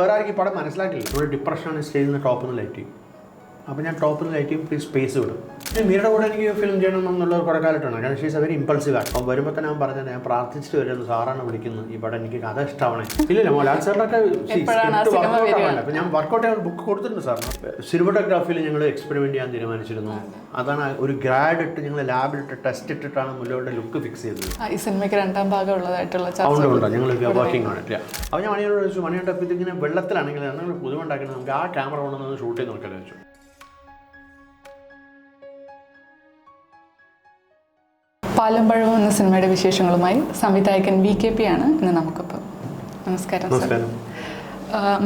വേറെ ആർക്കും ഈ പടം മനസ്സിലാക്കില്ല ഇവിടെ ഡിപ്രഷനാണ് സ്റ്റേജിൽ നിന്ന് ടോപ്പിൽ നിന്ന് ലൈറ്റ് ചെയ്യും. അപ്പോൾ ഞാൻ ടോപ്പിൽ നിന്ന് ലൈറ്റ് സ്പേസ് വിടും. പിന്നെ മീരയുടെ കൂടെ എനിക്ക് ഫിലിം ചെയ്യണം എന്നുള്ള കുറേ കാരണം ഷീസ് വെരി ഇമ്പൾസീവ് ആണ് അപ്പോൾ വരുമ്പോൾ തന്നെ ഞാൻ പറഞ്ഞത് ഞാൻ പ്രാർത്ഥിച്ചിട്ട് വരുന്നു സാറാണ് വിളിക്കുന്നത്. ഈ പടം എനിക്ക് കഥ ഇഷ്ടമാണേ ഇല്ലില്ല മോലാൽ സാറിനൊക്കെ? അപ്പോൾ ഞാൻ വർക്കൗട്ട് ചെയ്യാൻ ബുക്ക് കൊടുത്തിട്ടുണ്ട് സാറിന് സിനിമോട്ടോഗ്രാഫിയിൽ ഞങ്ങൾ എക്സ്പെരിമെന്റ് ചെയ്യാൻ തീരുമാനിച്ചിരുന്നു. അതാണ് ഒരു ഗ്രാഡ് ഇട്ട് ഞങ്ങൾ ലാബിലിട്ട് ടെസ്റ്റ് ഇട്ടിട്ടാണ് മുല്ലോടെ ലുക്ക് ഫിക്സ് ചെയ്തത്. ഈ സിനിമയ്ക്ക് രണ്ടാം ഭാഗം ഉള്ളതായിട്ടുള്ള ചർച്ച. ഉണ്ട് ഞങ്ങൾ വർക്കിംഗ് ആണ് അപ്പോൾ ഞാൻ മണിയോട് ചോദിച്ചു മണിയോട്ടപ്പോൾ ഇതിങ്ങനെ വെള്ളത്തിലാണെങ്കിൽ ഞങ്ങൾ പുതുമുണ്ടാക്കുന്നത് നമുക്ക് ആ ക്യാമറ കൊണ്ടുവന്ന് ഷൂട്ട് ചെയ്ത് നോക്കാൻ വെച്ചു പാലമ്പഴം എന്ന സിനിമയുടെ വിശേഷങ്ങളുമായി സംവിധായകൻ വി കെ പി ആണ് ഇന്ന് നമുക്കിപ്പോൾ നമസ്കാരം സർ.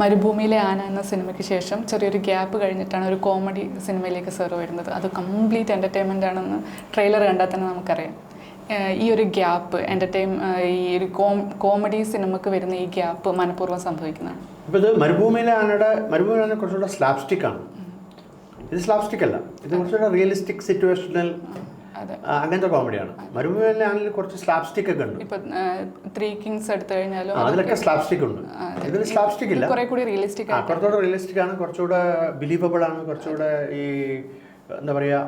മരുഭൂമിയിലെ ആന എന്ന സിനിമയ്ക്ക് ശേഷം ചെറിയൊരു ഗ്യാപ്പ് കഴിഞ്ഞിട്ടാണ് ഒരു കോമഡി സിനിമയിലേക്ക് സാർ വരുന്നത്. അത് കംപ്ലീറ്റ് എന്റർടൈൻമെന്റ് ആണെന്ന് ട്രെയിലർ കണ്ടാൽ തന്നെ നമുക്കറിയാം. ഈ ഒരു ഗ്യാപ്പ് എന്റർടൈൻ ഈ ഒരു കോമഡി സിനിമക്ക് വരുന്ന ഈ ഗ്യാപ്പ് മനഃപൂർവം സംഭവിക്കുന്നതാണ്. ഇപ്പോൾ ഇത് മരുഭൂമിയിലെ ആനയുടെ മരുഭൂമിയിലെ ആന കുറച്ചുകൂടെ സ്ലാപ്സ്റ്റിക് ആണ്. ഇത് സ്ലാപ്സ്റ്റിക് അല്ല. ഇത് കുറച്ചുകൂടെ റിയലിസ്റ്റിക് സിറ്റുവേഷണൽ അങ്ങനത്തെ കോമഡിയാണ്. മരുഭൂമിയിലെ കുറച്ച് കുറച്ച് സ്ലാപ്സ്റ്റിക് ഒക്കെ ഉണ്ട്. ഇപ്പൊ ത്രീ കിങ്സ് എടുത്തു കഴിഞ്ഞാലും അതിലൊക്കെ അതിലൊക്കെ സ്ലാപ്സ്റ്റിക് ഉണ്ട്. ഇതിൽ സ്ലാപ്സ്റ്റിക് ഇല്ല. കുറെ കൂടി റിയലിസ്റ്റിക് ആണ് കുറച്ചുകൂടെ റിയലിസ്റ്റിക് ആണ്. കുറച്ചുകൂടെ ബിലീവബിൾ ആണ്. കുറച്ചുകൂടെ ഈ എന്താ പറയാ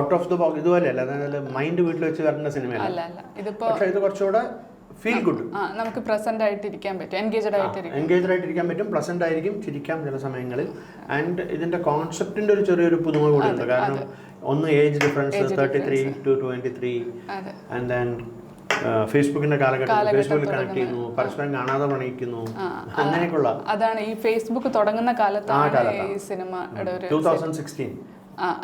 ഔട്ട് ഓഫ് ദ ബോക്സ് ഇതുപോലെ അല്ല അതായത് മൈൻഡ് വീട്ടിൽ വെച്ച് വരേണ്ട സിനിമയല്ല. അല്ല ഇതിപ്പോ പക്ഷേ ഇത് കുറച്ചുകൂടെ ഫീൽ ഗുഡ് നമുക്ക് പ്രസന്റ് ആയിട്ട് ഇരിക്കാൻ പറ്റും. എൻഗേജഡ് ആയിട്ട് എൻഗേജഡ് ആയിട്ട് ഇരിക്കാൻ പറ്റും. പ്ലസന്റ് ആയിരിക്കും. ചിരിക്കാം ചില സമയങ്ങളിൽ. ആൻഡ് ഇതിന്റെ കോൺസെപ്റ്റിന്റെ ഒരു ചെറിയൊരു പുതുമ കൂടി ഉണ്ട്. കാരണം ഒന്ന് age difference thirty three to twenty three and then ഫേസ്ബുക്കിന്റെ കാലഘട്ടത്തിൽ ഫേസ്ബുക്കിൽ കണക്ട് ചെയ്യുന്നു പരസ്പരം കാണാതെ പ്രണയിക്കുന്നു അങ്ങനെയൊക്കെയുള്ള അതാണ് ഈ ഫേസ്ബുക്ക് തുടങ്ങുന്ന കാലത്താണ് ഈ ടൂ തൗസൻഡ് സിക്സ്റ്റീൻ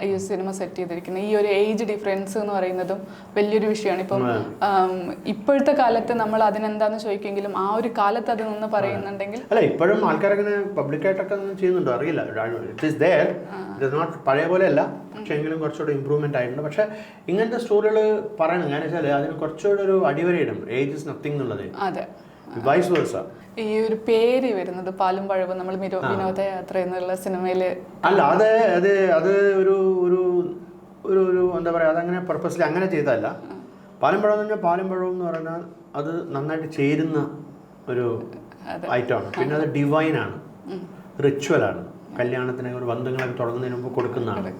ഈ സിനിമ സെറ്റ് ചെയ്തിരിക്കുന്നത്. ഈ ഒരു ഏജ് ഡിഫറൻസ് എന്ന് പറയുന്നതും വലിയൊരു വിഷയമാണ്. ഇപ്പം ഇപ്പോഴത്തെ കാലത്ത് നമ്മൾ അതിനെന്താന്ന് ചോദിക്കുമെങ്കിലും ആ ഒരു കാലത്ത് അത് നിന്ന് പറയുന്നുണ്ടെങ്കിൽ അല്ല ഇപ്പോഴും ആൾക്കാരങ്ങനെ പബ്ലിക്കായിട്ടൊക്കെ ചെയ്യുന്നുണ്ടോ? അറിയില്ല. It is there it is not പഴയ പോലെ അല്ല പക്ഷേ എങ്കിലും കുറച്ചുകൂടെ ഇമ്പ്രൂവ്മെന്റ് ആയിട്ടുണ്ട്. പക്ഷേ ഇങ്ങനത്തെ സ്റ്റോറികൾ പറയണം. ഞാൻ വെച്ചാൽ അതിന് കുറച്ചുകൂടെ ഒരു അടിവരയിടും. ഏജ് ഇസ് നത്തിങ് എന്നുള്ളത്. അതെ. വൈസ് വേഴ്സ ഈ ഒരു പേര് വരുന്നത് പാലും പഴവും നമ്മൾ വിനോദയാത്ര എന്നുള്ള സിനിമയിൽ അല്ല അത് അത് അത് ഒരു ഒരു ഒരു ഒരു എന്താ പറയുക അതങ്ങനെ പർപ്പസ്ലി അങ്ങനെ ചെയ്തതല്ല. പഴം എന്ന് പറഞ്ഞാൽ പഴവും എന്ന് പറഞ്ഞാൽ അത് നന്നായിട്ട് ചേരുന്ന ഒരു ഐറ്റമാണ് പിന്നെ അത് ഡിവൈൻ ഡിവൈനാണ് റിച്വലാണ് കല്യാണത്തിന് ഒരു ബന്ധങ്ങളൊക്കെ തുടങ്ങുന്നതിന് മുമ്പ് കൊടുക്കുന്നതാണ്.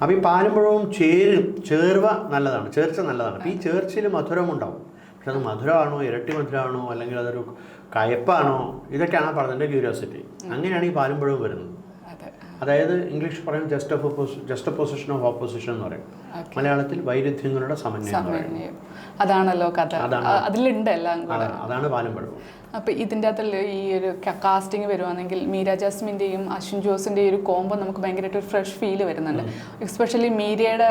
അപ്പോൾ ഈ പാലും പഴവും ചേരും ചേർവ നല്ലതാണ്. ചേർച്ച നല്ലതാണ്. അപ്പോൾ ഈ ചേർച്ചയിൽ മധുരം ഉണ്ടാവും പക്ഷെ അത് മധുരമാണോ ഇരട്ടി മധുരമാണോ അല്ലെങ്കിൽ അതൊരു കയപ്പാണോ ഇതൊക്കെയാണ് ആ പറഞ്ഞതിന്റെ ക്യൂരിയോസിറ്റി അങ്ങനെയാണ് ഈ പാലമ്പഴവും വരുന്നത്. അതായത് ഇംഗ്ലീഷ് പറയും just of just opposition of opposition എന്ന് പറയും. മലയാളത്തിൽ വൈരുദ്ധ്യങ്ങളുടെ സമന്വയം അതാണല്ലോ കഥ. അതിലുണ്ട് എല്ലാം അതാണ് അതാണ് പാലമ്പഴവും അപ്പൊ ഇതിന്റെ അകത്തുള്ള ഈ ഒരു കാസ്റ്റിംഗ് വരുവാണെങ്കിൽ മീര ജാസ്മിന്റെയും അശ്വിൻ ജോസിന്റെയും ഒരു കോംബോ നമുക്ക് ഭയങ്കരമായിട്ട് ഒരു ഫ്രഷ് ഫീൽ വരുന്നുണ്ട്. എസ്പെഷ്യലി മീരയുടെ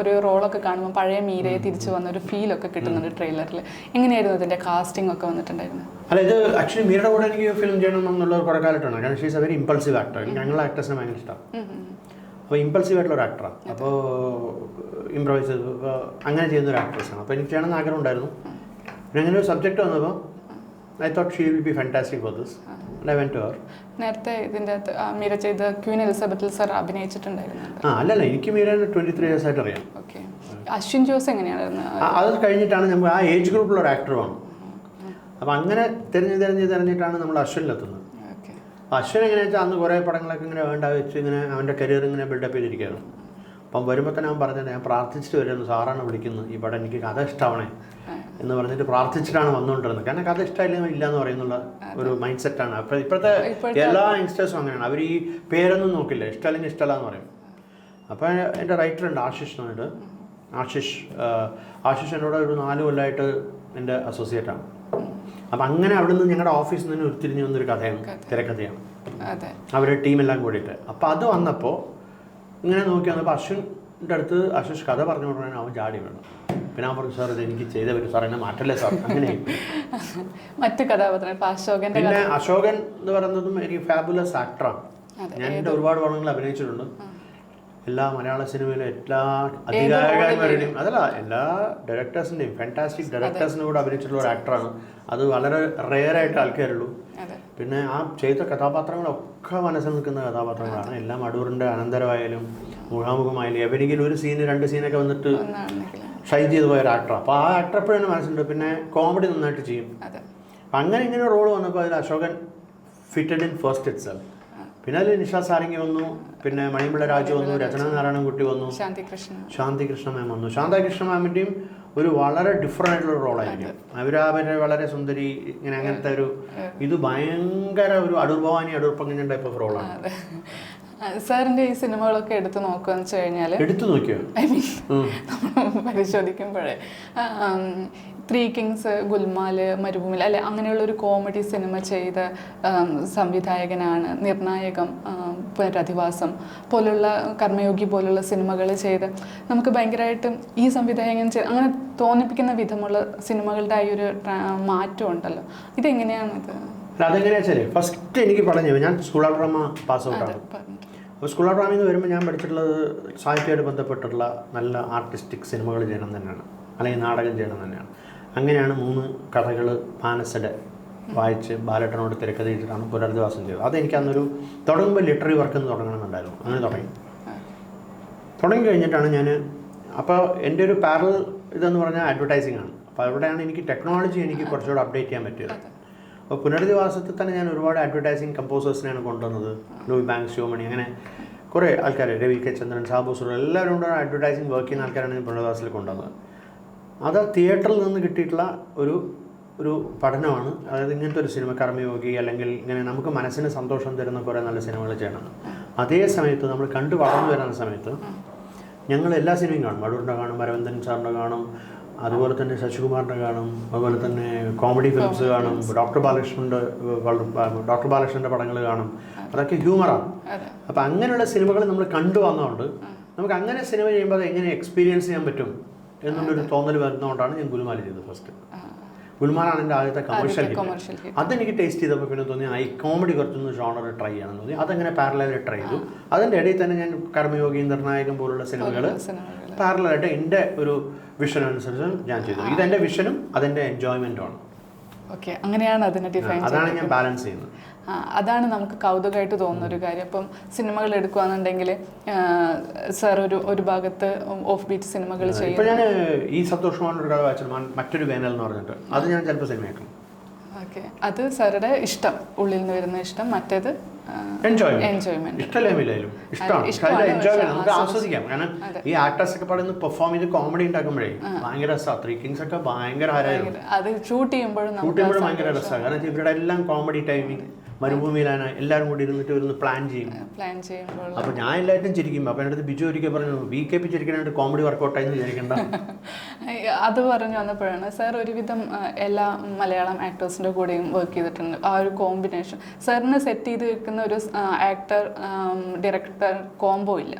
ഒരു റോളൊക്കെ കാണുമ്പോൾ പഴയ മീരയെ തിരിച്ചു വന്ന ഒരു ഫീലൊക്കെ കിട്ടുന്നുണ്ട് ട്രെയിലറിൽ എങ്ങനെയായിരുന്നു ഇതിന്റെ കാസ്റ്റിംഗ് ഒക്കെ വന്നിട്ടുണ്ടായിരുന്നു അല്ല ഇത് ആക്ച്വലി മീരയുടെ കൂടെ എനിക്ക് ഫിലിം ചെയ്യണം എന്നുള്ള കുറേ കാലത്താണ് കാരണം she's a very impulsive actor ഞങ്ങളുടെ ആക്ടേഴ്സിനെ ഭയങ്കര ഇഷ്ടമാണ് അപ്പോൾ ഇമ്പൾസീവ് ആയിട്ടുള്ള ഒരു ആക്ടറാണ് അപ്പോൾ ഇമ്പ്രവൈസ് അപ്പോൾ അങ്ങനെ ചെയ്യുന്ന ഒരു ആക്ട്രസ്സാണ് അപ്പോൾ എനിക്ക് ചെയ്യണമെന്ന് ആഗ്രഹം ഉണ്ടായിരുന്നു. പിന്നെ അങ്ങനെ ഒരു സബ്ജക്റ്റ് വന്നപ്പോൾ I thought she will be fantastic for this I went to അവർ നേരത്തെ ഇതിന്റെ അകത്ത് മീര ചെയ്ത ക്വീൻ എലിസബത്തിൽ സർ അഭിനയിച്ചിട്ടുണ്ടായിരുന്നു ആ അല്ലല്ല എനിക്ക് മീരനെ ട്വന്റി ത്രീ ഇയേഴ്സ് ആയിട്ട് അറിയാം. ഓക്കെ. അശ്വിൻ ജോസ് എങ്ങനെയായിരുന്നു? അത് കഴിഞ്ഞിട്ടാണ് നമ്മൾ ആ ഏജ് ഗ്രൂപ്പിലുള്ള ഒരു ആക്ടർ വേണം അപ്പോൾ അങ്ങനെ തിരഞ്ഞ് തിരഞ്ഞ് തിരഞ്ഞിട്ടാണ് നമ്മൾ അശ്വിനിലെത്തുന്നത്. അശ്വൻ എങ്ങനെയാ വെച്ചാൽ അന്ന് കുറേ പടങ്ങളൊക്കെ ഇങ്ങനെ വേണ്ട വെച്ച് ഇങ്ങനെ അവന്റെ കരിയർ ഇങ്ങനെ ബിൽഡപ്പ് ചെയ്തിരിക്കുകയാണ്. അപ്പം വരുമ്പോൾ തന്നെ അവൻ പറഞ്ഞത് ഞാൻ പ്രാർത്ഥിച്ചിട്ട് വരുന്നു സാറാണ് വിളിക്കുന്നത്. ഈ പടം എനിക്ക് കഥ ഇഷ്ടമാണേ എന്ന് പറഞ്ഞിട്ട് പ്രാർത്ഥിച്ചിട്ടാണ് വന്നുകൊണ്ടിരുന്നത്. കാരണം കഥ ഇഷ്ടമില്ല ഇല്ല എന്ന് പറയുന്നുള്ള ഒരു മൈൻഡ് സെറ്റാണ് അപ്പം ഇപ്പോഴത്തെ എല്ലാ യങ്സ്റ്റേഴ്സും അങ്ങനെയാണ്. അവർ ഈ പേരൊന്നും നോക്കില്ല. ഇഷ്ടമല്ലെങ്കിൽ ഇഷ്ടമല്ല എന്ന് പറയും. അപ്പോൾ എന്റെ റൈറ്റർ ഉണ്ട് ആശിഷ് എന്ന് പറഞ്ഞിട്ട്. ആശിഷ് ആശിഷ് എന്നോട് ഒരു നാല് കൊല്ലമായിട്ട് എന്റെ അസോസിയേറ്റ് ആണ്. അപ്പം അങ്ങനെ അവിടെ നിന്ന് ഞങ്ങളുടെ ഓഫീസിൽ നിന്ന് ഉരുത്തിരിഞ്ഞ് വന്നൊരു കഥയാണ് തിരക്കഥയാണ്. അവരുടെ ടീമെല്ലാം കൂടിയിട്ട്. അപ്പോൾ അത് വന്നപ്പോൾ ഇങ്ങനെ നോക്കിയാണ് അപ്പോൾ അശ്വിന്റെ അടുത്ത് അശ്വിഷ് കഥ പറഞ്ഞു കൊടുക്കാൻ അവൻ ചാടി വേണം. പിന്നെ അവൻ പറഞ്ഞു സാർ ഇത് എനിക്ക് ചെയ്തേ പറ്റും. സാർ എന്നെ മാറ്റല്ലേ സാർ? അങ്ങനെ മറ്റു കഥാപാത്രം പിന്നെ അശോകൻ എന്ന് പറയുന്നതും എനിക്ക് ഫാബുലസ് ആക്ടറാണ് ഞാൻ എന്റെ ഒരുപാട് പടങ്ങളിൽ അഭിനയിച്ചിട്ടുണ്ട്. എല്ലാ മലയാള സിനിമയിലും എല്ലാ അധികാരന്മാരുടെയും അതല്ല എല്ലാ ഡയറക്ടേഴ്സിന്റെയും ഫാന്റാസ്റ്റിക് ഡയറക്ടേഴ്സിനും കൂടെ അഭിനയിച്ചിട്ടുള്ള ഒരു ആക്ടറാണ് അത് വളരെ റെയർ ആയിട്ട് ആൾക്കാരുള്ളൂ. പിന്നെ ആ ചെയ്ത കഥാപാത്രങ്ങളൊക്കെ മനസ്സിൽ നിൽക്കുന്ന കഥാപാത്രങ്ങളാണ്. എല്ലാം അടൂറിന്റെ അനന്തരമായാലും മുഖാമുഖമായാലും എവരെങ്കിലും ഒരു സീന് രണ്ട് സീനൊക്കെ വന്നിട്ട് ഷൈ ഷൈൻ ചെയ്തു പോയ ഒരു ആക്ടറാണ് അപ്പോൾ ആ ആക്ടർ എപ്പോഴും മനസ്സിലുണ്ട്. പിന്നെ കോമഡി നന്നായിട്ട് ചെയ്യും. അങ്ങനെ ഇങ്ങനെ റോൾ വന്നപ്പോൾ അതിൽ Ashokan fitted in first itself പിന്നെ അതിൽ നിഷ സാരംഗി വന്നു പിന്നെ മണിമുള്ള രാജു വന്നു രചന നാരായണൻകുട്ടി വന്നു. ശാന്തികൃഷ്ണ കൃഷ്ണ മാം വന്നു. ശാന്ത കൃഷ്ണ മാമിന്റെയും ഒരു വളരെ ഡിഫറെന്റ് ആയിട്ടുള്ള റോളായിരിക്കും. അവർ അവരെ വളരെ സുന്ദരി ഇങ്ങനെ അങ്ങനത്തെ ഒരു ഇത് ഭയങ്കര ഒരു അടുർഭവാനി അടുർപ്പങ്ങനെ അടൂർ ടൈപ്പ് ഓഫ് റോളാണ് സാറിന്റെ ഈ സിനിമകളൊക്കെ എടുത്തു നോക്കുകയെന്ന് വെച്ച് കഴിഞ്ഞാൽ എടുത്തു നോക്കിയോ? ഐ മീൻ പരിശോധിക്കുമ്പോഴേ. ത്രീ കിങ്സ് ഗുൽമാൽ മരുഭൂമി അല്ലെ അങ്ങനെയുള്ള ഒരു കോമഡി സിനിമ ചെയ്ത സംവിധായകനാണ് നിർണായകം പുനരധിവാസം പോലുള്ള കർമ്മയോഗി പോലുള്ള സിനിമകൾ ചെയ്ത് നമുക്ക് ഭയങ്കരമായിട്ടും ഈ സംവിധായകൻ ചെയ്ത് അങ്ങനെ തോന്നിപ്പിക്കുന്ന വിധമുള്ള സിനിമകളുടെ ആ ഒരു മാറ്റം ഉണ്ടല്ലോ. ഇതെങ്ങനെയാണ് ഇത്? അല്ല അതെങ്ങനെയാ വെച്ചാൽ ഫസ്റ്റ് എനിക്ക് പറഞ്ഞു ഞാൻ സ്കൂൾ ഓഫ് ഡ്രാമ പാസ് ഔട്ടാണ് അപ്പോൾ സ്കൂൾ ഓഫ് ഡ്രാമയിൽ നിന്ന് വരുമ്പോൾ ഞാൻ പഠിച്ചിട്ടുള്ളത് സാഹിത്യമായിട്ട് ബന്ധപ്പെട്ടുള്ള നല്ല ആർട്ടിസ്റ്റിക് സിനിമകൾ ചെയ്യണം തന്നെയാണ്. അല്ലെങ്കിൽ നാടകം ചെയ്യണം തന്നെയാണ്. അങ്ങനെയാണ് മൂന്ന് കഥകൾ മാനസയുടെ വായിച്ച് ബാലട്ടനോട് തിരക്കഥ ചെയ്തിട്ടാണ് പുനരധിവാസം ചെയ്തത്. അതെനിക്ക് അന്നൊരു തുടങ്ങുമ്പോൾ ലിറ്ററി വർക്ക് എന്ന് തുടങ്ങണമെന്നുണ്ടായിരുന്നു. അങ്ങനെ തുടങ്ങി. തുടങ്ങി കഴിഞ്ഞിട്ടാണ് ഞാൻ അപ്പോൾ എന്റെ ഒരു പാരൽ ഇതെന്ന് പറഞ്ഞാൽ അഡ്വർടൈസിങ് ആണ്. അപ്പോൾ അവിടെയാണ് എനിക്ക് ടെക്നോളജി എനിക്ക് കുറച്ചുകൂടെ അപ്ഡേറ്റ് ചെയ്യാൻ പറ്റിയത്. അപ്പോൾ പുനരധിവാസത്തിൽ തന്നെ ഞാൻ ഒരുപാട് അഡ്വർടൈസിങ് കമ്പോസേഴ്സിനെയാണ് കൊണ്ടുവന്നത്. ലൂയി ബാങ്ക് ശിവമണി അങ്ങനെ കുറേ ആൾക്കാർ രവി കെ ചന്ദ്രൻ സാബു സുർ എല്ലാവരും കൂടെ അഡ്വർടൈസിങ് വർക്ക് ചെയ്യുന്ന ആൾക്കാരാണ് ഞാൻ പുനരധിവാസത്തിൽ കൊണ്ടുവന്നത്. അത് തിയേറ്ററിൽ നിന്ന് കിട്ടിയിട്ടുള്ള ഒരു ഒരു പഠനമാണ്. അതായത് ഇങ്ങനത്തെ ഒരു സിനിമ കർമ്മയോഗി അല്ലെങ്കിൽ ഇങ്ങനെ നമുക്ക് മനസ്സിന് സന്തോഷം തരുന്ന കുറേ നല്ല സിനിമകൾ ചെയ്യണം. അതേ സമയത്ത് നമ്മൾ കണ്ടു വളർന്നു വരുന്ന സമയത്ത് ഞങ്ങൾ എല്ലാ സിനിമയും കാണും. അടൂരിന്റെ കാണും അരവിന്ദൻ സാറിന്റെ കാണും അതുപോലെ തന്നെ ശശികുമാറിന്റെ കാണും അതുപോലെ തന്നെ കോമഡി ഫിലിംസ് കാണും ഡോക്ടർ ബാലകൃഷ്ണന്റെ ഡോക്ടർ ബാലകൃഷ്ണന്റെ പടങ്ങൾ കാണും. അതൊക്കെ ഹ്യൂമറാണ് അപ്പോൾ അപ്പം അങ്ങനെയുള്ള സിനിമകൾ നമ്മൾ കണ്ടു വന്നതുകൊണ്ട് നമുക്ക് അങ്ങനെ സിനിമ ചെയ്യുമ്പോൾ അത് എങ്ങനെ എക്സ്പീരിയൻസ് ചെയ്യാൻ പറ്റും? എന്നുള്ളൊരു തോന്നൽ വരുന്നതുകൊണ്ടാണ് ഞാൻ ഗുലുമാല ചെയ്തത് ഫസ്റ്റ് ഗുലുമാലാണ് എന്റെ ആദ്യത്തെ കമേഴ്ഷ്യൽ ഹിറ്റ് അതെനിക്ക് ടേസ്റ്റ് ചെയ്തപ്പോൾ പിന്നെ തോന്നി ആ ഈ കോമഡി കുറച്ചൊന്ന് ജോണർ ട്രൈ ചെയ്യണം തോന്നി. അതങ്ങനെ പാരലായിട്ട് ട്രൈ ചെയ്തു. അതിന്റെ ഇടയിൽ തന്നെ ഞാൻ കർമ്മയോഗി നിർണായകം പോലുള്ള സിനിമകൾ പാരലായിട്ട് എന്റെ ഒരു വിഷൻ അനുസരിച്ച് ഞാൻ ചെയ്തു. ഇതെന്റെ വിഷനും അതെന്റെ എൻജോയ്മെന്റുമാണ് ഓക്കെ അങ്ങനെയാണ് അതിനെ ഡിഫൈൻ അതാണ് ഞാൻ ബാലൻസ് ചെയ്യുന്നത്. അതാണ് നമുക്ക് കൗതുകമായിട്ട് തോന്നുന്ന ഒരു കാര്യം. അപ്പം സിനിമകൾ എടുക്കുകയാണെന്നുണ്ടെങ്കിൽ സാർ ഒരു ഒരു ഭാഗത്ത് ഓഫ് ബീറ്റ് സിനിമകൾ ചെയ്യും ഞാൻ ഈ ഒരു കഥ മറ്റൊരു വേനൽ എന്ന് പറഞ്ഞിട്ട് അത് ഞാൻ ചിലപ്പോൾ സിനിമയാക്കും ഓക്കെ. അത് സാറുടെ ഇഷ്ടം. ഉള്ളിൽ നിന്ന് വരുന്ന ഇഷ്ടം. മറ്റേത് എൻജോയ്മെന്റ് ആസ്വദിക്കാം. കാരണം ഈ ആക്ടേഴ്സ് ഒക്കെ പാടുന്ന പെർഫോം ചെയ്ത് കോമഡി ഉണ്ടാക്കുമ്പോഴേ ഭയങ്കര രസമാണ് ത്രീ കിങ്സ് ഒക്കെ ഭയങ്കര അത് ഷൂട്ട് ചെയ്യുമ്പോഴും ഷൂട്ട് ചെയ്യുമ്പോഴും ഭയങ്കര രസമാണ് കാരണം ഇവരുടെ എല്ലാം കോമഡി ടൈമിങ് മരുഭൂമിയിലാണ് എല്ലാവരും കൂടി ഇരുന്നിട്ട് ഇരുന്ന് പ്ലാൻ ചെയ്യും. പ്ലാൻ ചെയ്യുമ്പോൾ. അപ്പൊ ഞാൻ എല്ലാവരും ചിരിക്കും. അപ്പൊ എന്റെ അടുത്ത് ബിജു ഒരിക്കൽ പറഞ്ഞു വി കെ പി ചിരിക്കാനായിട്ട് കോമഡി വർക്കൗട്ടായി വിചാരിക്കണ്ട. അത് പറഞ്ഞു വന്നപ്പോഴാണ് സാർ ഒരുവിധം എല്ലാ മലയാളം ആക്ടേഴ്സിന്റെ കൂടെയും വർക്ക് ചെയ്തിട്ടുണ്ട്. ആ ഒരു കോമ്പിനേഷൻ സാറിന് സെറ്റ് ചെയ്ത് വെക്കുന്ന ഒരു ആക്ടർ ഡയറക്ടർ കോംബോ ഇല്ല.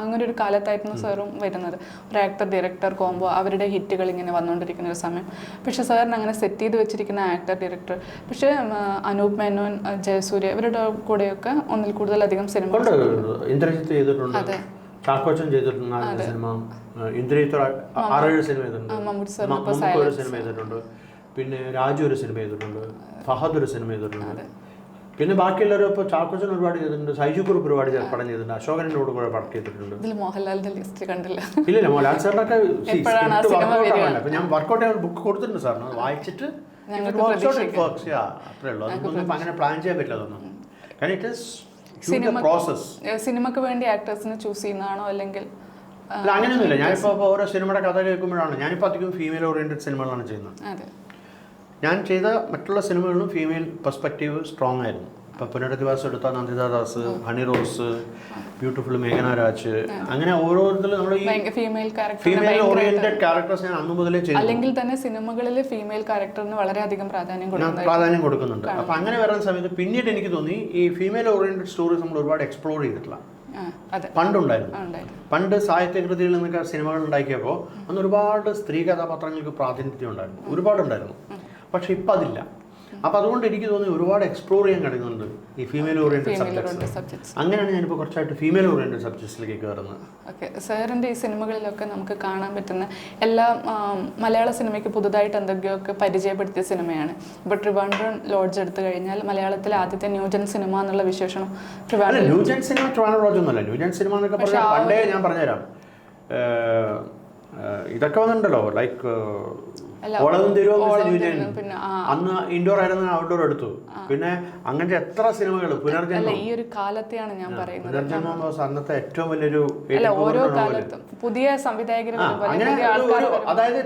അങ്ങനെ ഒരു കാലത്തായിരുന്നു സാറും വരുന്നത്. ഒരു ആക്ടർ ഡയറക്ടർ കോംബോ അവരുടെ ഹിറ്റുകൾ ഇങ്ങനെ വന്നുകൊണ്ടിരിക്കുന്ന ഒരു സമയം. പക്ഷേ സാറിന് അങ്ങനെ സെറ്റ് ചെയ്ത് വെച്ചിരിക്കുന്ന ആക്ടർ ഡയറക്ടർ പക്ഷേ അനൂപ് മേനോൻ ജയസൂര്യ ഇവരുടെ കൂടെയൊക്കെ ഒന്നിൽ കൂടുതലധികം സിനിമ ഇന്ദ്രജിത്ത് ചെയ്തിട്ടുണ്ട്. ചാക്കോച്ചൻ ചെയ്തിട്ടുണ്ട് നാല് സിനിമ. ഇന്ദ്രജിത്ത് ആറേഴ് സിനിമ ചെയ്തിട്ടുണ്ട്. ഒരു സിനിമ ചെയ്തിട്ടുണ്ട്. പിന്നെ രാജു ഒരു സിനിമ ചെയ്തിട്ടുണ്ട്. ഫഹദ് ഒരു സിനിമ ചെയ്തിട്ടുണ്ട്. പിന്നെ ബാക്കിയുള്ളവരും ഇപ്പോൾ ചാക്കോച്ചൻ ഒരുപാട് ചെയ്തിട്ടുണ്ട്. സൈജു കുറുപ്പ് ഒരുപാട് പടം ചെയ്തിട്ടുണ്ട്. അശോകനോട് കൂടെ പടം ചെയ്തിട്ടുണ്ട്. ഇതിൽ മോഹൻലാലിന്റെ ലിസ്റ്റ് കണ്ടില്ല. ഇല്ലില്ല മോഹൻലാൽ സാറിനൊക്കെ ഞാൻ വർക്കൗട്ട് ബുക്ക് കൊടുത്തിട്ടുണ്ട് സാറിന്. വായിച്ചിട്ട് അങ്ങനെ പ്ലാൻ ചെയ്യാൻ പറ്റില്ല അതൊന്നും കാരണം ഇറ്റ് ഇസ് പ്രോസസ് ഏഹ് സിനിമക്ക് വേണ്ടി ആക്ടേഴ്സിനെ ചൂസ് ചെയ്യുന്നതാണോ അല്ലെങ്കിൽ അല്ല അങ്ങനെയൊന്നുമില്ല. ഞാനിപ്പോൾ ഇപ്പോൾ ഓരോ സിനിമയുടെ കഥ കേൾക്കുമ്പോഴാണ്. ഞാനിപ്പോൾ അധികം ഫീമെയിൽ ഓറിയന്റഡ് സിനിമകളാണ് ചെയ്യുന്നത്. ഞാൻ ചെയ്ത മറ്റുള്ള സിനിമകളിലും ഫീമെയിൽ പെർസ്പെക്റ്റീവ് സ്ട്രോങ് ആയിരുന്നു. ഇപ്പോൾ പുനരധിവാസം എടുത്ത Nandita Das Honey Rose beautiful Meghana Raj അങ്ങനെ ഓരോരുത്തരും നമ്മൾ ഈ ഫീമെയിൽ ഫീമെയിൽ ഓറിയന്റഡ് ക്യാരക്ടേഴ്സ് ഞാൻ അന്നു മുതലേ ചെയ്തു. അല്ലെങ്കിൽ തന്നെ സിനിമകളിൽ ഫീമെയിൽ ക്യാരക്ടറിന് വളരെയധികം പ്രാധാന്യം പ്രാധാന്യം കൊടുക്കുന്നുണ്ട്. അപ്പം അങ്ങനെ വരുന്ന സമയത്ത് പിന്നീട് എനിക്ക് തോന്നി ഈ ഫീമെയിൽ ഓറിയന്റഡ് സ്റ്റോറീസ് നമ്മൾ ഒരുപാട് എക്സ്പ്ലോർ ചെയ്തിട്ടില്ല. പണ്ടുണ്ടായിരുന്നു. പണ്ട് സാഹിത്യകൃതിയിൽ നിന്നൊക്കെ സിനിമകൾ ഉണ്ടാക്കിയപ്പോൾ അന്ന് ഒരുപാട് സ്ത്രീ കഥാപാത്രങ്ങൾക്ക് പ്രാതിനിധ്യം ഉണ്ടായിരുന്നു. ഒരുപാടുണ്ടായിരുന്നു. പക്ഷെ ഇപ്പം അതില്ല. അപ്പം അതുകൊണ്ട് എനിക്ക് തോന്നി ഒരുപാട് എക്സ്പ്ലോർ ചെയ്യാൻ കഴിയുന്നുണ്ട് ഈ ഫീമെയിൽ ഓറിയന്റഡ് സബ്ജക്ട്സ് അങ്ങനെയാണ് ഞാനിപ്പോൾ കുറച്ചായിട്ട് ഫീമെയിൽ ഓറിയന്റഡ് സബ്ജക്ട്സിലേക്ക് കയറുന്നത് ഓക്കെ. സാറിന്റെ ഈ സിനിമകളിലൊക്കെ നമുക്ക് കാണാൻ പറ്റുന്ന എല്ലാ മലയാള സിനിമയ്ക്ക് പുതുതായിട്ട് എന്തൊക്കെയൊക്കെ പരിചയപ്പെടുത്തിയ സിനിമയാണ്? ഇപ്പോൾ ട്രിവാൻഡ്രം ലോഡ്ജ് എടുത്തു കഴിഞ്ഞാൽ മലയാളത്തിലെ ആദ്യത്തെ ന്യൂജൻ സിനിമ എന്നുള്ള വിശേഷണം Trivandrum new gen cinema Trivandrum lodge ഒന്നുമല്ല. ന്യൂജൻ സിനിമ എന്നൊക്കെ പറഞ്ഞാൽ പണ്ടേ ഞാൻ പറഞ്ഞുതരാം. ഇതൊക്കെ വന്നിട്ടുണ്ടല്ലോ ലൈക്ക് അല്ല, ഓളവും തിരുവും ഓളവും മിസ്റ്റർ തിരുവും വിജയൻ. പിന്നെ, അന്ന് ഇൻഡോർ ആയിരുന്നു ഔട്ട്ഡോർ എടുത്തു. പിന്നെ അങ്ങനത്തെ എത്ര സിനിമകൾ പുനർജന്മം. ഈ ഒരു കാലത്തെയാണ് ഞാൻ പറയുന്നത് പുനർജന്മം അന്നത്തെ ഏറ്റവും വലിയൊരു ഓരോ കാലത്തും പുതിയ ഒരു- അതായത്